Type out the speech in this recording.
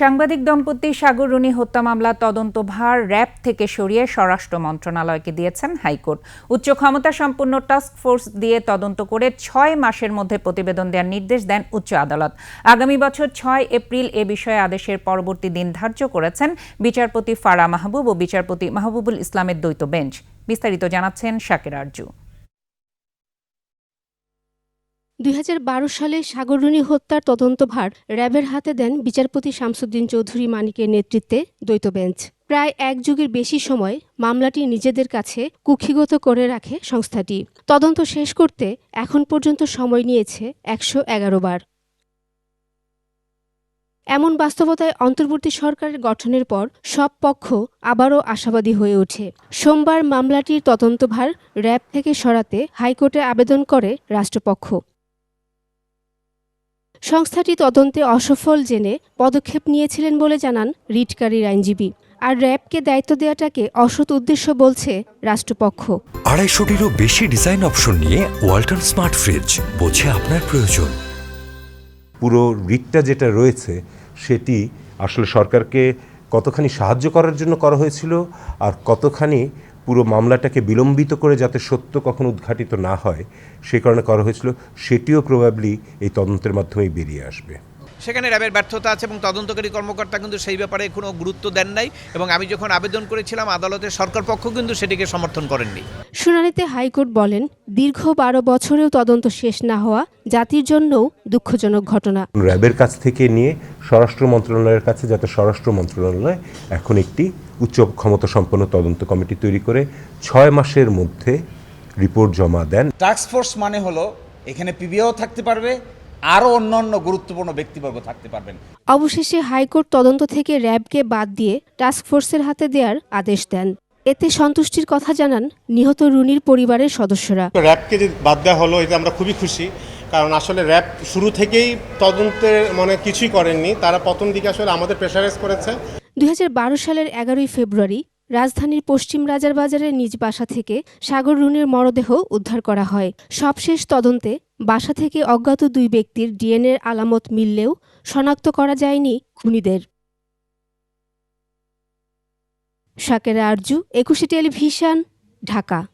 সাংবাদিক দম্পতি সাগর রুনি হত্যা মামলার তদন্তভার র্যাব থেকে সরিয়ে স্বরাষ্ট্র মন্ত্রণালয়কে দিয়েছেন হাইকোর্ট। উচ্চ ক্ষমতা সম্পন্ন টাস্ক ফোর্স দিয়ে তদন্ত করে ছয় মাসের মধ্যে প্রতিবেদন দেওয়ার নির্দেশ দেন উচ্চ আদালত। আগামী বছর ছয় এপ্রিল এ বিষয়ে আদেশের পরবর্তী দিন ধার্য করেছেন বিচারপতি ফারা মাহবুব ও বিচারপতি মাহবুবুল ইসলামের দ্বৈত বেঞ্চ। বিস্তারিত জানাচ্ছেন শাকের আরজু। দুই হাজার বারো সালে সাগররুনি হত্যার তদন্তভার র্যাবের হাতে দেন বিচারপতি শামসুদ্দিন চৌধুরী মানিকের নেতৃত্বে দ্বৈত বেঞ্চ প্রায় এক যুগের বেশি সময় মামলাটি নিজেদের কাছে কুক্ষিগত করে রাখে সংস্থাটি। তদন্ত শেষ করতে এখন পর্যন্ত সময় নিয়েছে একশো এগারো বার। এমন বাস্তবতায় অন্তর্বর্তী সরকারের গঠনের পর সব পক্ষ আবারও আশাবাদী হয়ে ওঠে। সোমবার মামলাটির তদন্তভার র্যাব থেকে সরাতে হাইকোর্টে আবেদন করে রাষ্ট্রপক্ষ। সংস্থাটি তদন্তে অসফল জেনে পদক্ষেপ নিয়েছিলেন বলে জানান রিটকারীর আইনজীবী। আর র্যাবকে দায়িত্ব দেওয়াটাকে অসৎ উদ্দেশ্য বলছে রাষ্ট্রপক্ষ। আড়াইশোটিরও বেশি ডিজাইন অপশন নিয়ে ওয়াল্টন স্মার্ট ফ্রিজ বোঝে আপনার প্রয়োজন। পুরো রিটটা যেটা রয়েছে সেটি আসলে সরকারকে কতখানি সাহায্য করার জন্য করা হয়েছিল আর কতখানি পুরো মামলাটাকে বিলম্বিত করে যাতে সত্য কখনো উদ্ঘাটিত না হয়, সে কারণে করা হয়েছিল, সেটিও প্রবাবলি এই তদন্তের মাধ্যমেই বেরিয়ে আসবে। সেখানে র্যাবের ব্যর্থতা আছে এবং তদন্তকারী কর্মকর্তা কিন্তু সেই ব্যাপারে কোনো গুরুত্ব দেন নাই এবং আমি যখন আবেদন করেছিলাম আদালতের সরকার পক্ষ কিন্তু সেটিকে সমর্থন করেননি। শুনানিতে হাইকোর্ট বলেন দীর্ঘ বারো বছরেও তদন্ত শেষ না হওয়া জাতির জন্যও দুঃখজনক ঘটনা। র্যাবের কাছ থেকে নিয়ে স্বরাষ্ট্র মন্ত্রণালয়ের কাছে যাতে স্বরাষ্ট্র মন্ত্রণালয় এখন একটি উচ্চ ক্ষমতা সম্পন্ন তদন্ত কমিটি তৈরি করে ছয় মাসের মধ্যে রিপোর্ট জমা দেন। টাস্ক ফোর্স মানে হলো এখানে পিবিও থাকতে পারবে আরও অন্যান্য গুরুত্বপূর্ণ ব্যক্তিবর্গ থাকতে পারবেন। অবশেষে হাইকোর্ট তদন্ত থেকে র্যাবকে বাদ দিয়ে টাস্কফোর্সের হাতে দেওয়ার আদেশ দেন। এতে সন্তুষ্টির কথা জানান নিহত রুনির পরিবারের সদস্যরা। র্যাবকে যে বাদ দেওয়া হলো এতে আমরা খুবই খুশি। কারণ আসলে র্যাব শুরু থেকেই তদন্তের মানে কিছুই করেননি। তারা প্রথম দিকে আসলে আমাদের প্রেশারাইজ করেছে। দুই হাজার বারো সালের এগারোই ফেব্রুয়ারি রাজধানীর পশ্চিম রাজার বাজারের নিজ বাসা থেকে সাগর রুনের মরদেহ উদ্ধার করা হয়। সবশেষ তদন্তে বাসা থেকে অজ্ঞাত দুই ব্যক্তির ডিএনএর আলামত মিললেও শনাক্ত করা যায়নি খুনিদের। শাকেরা আরজু, একুশে টেলিভিশন, ঢাকা।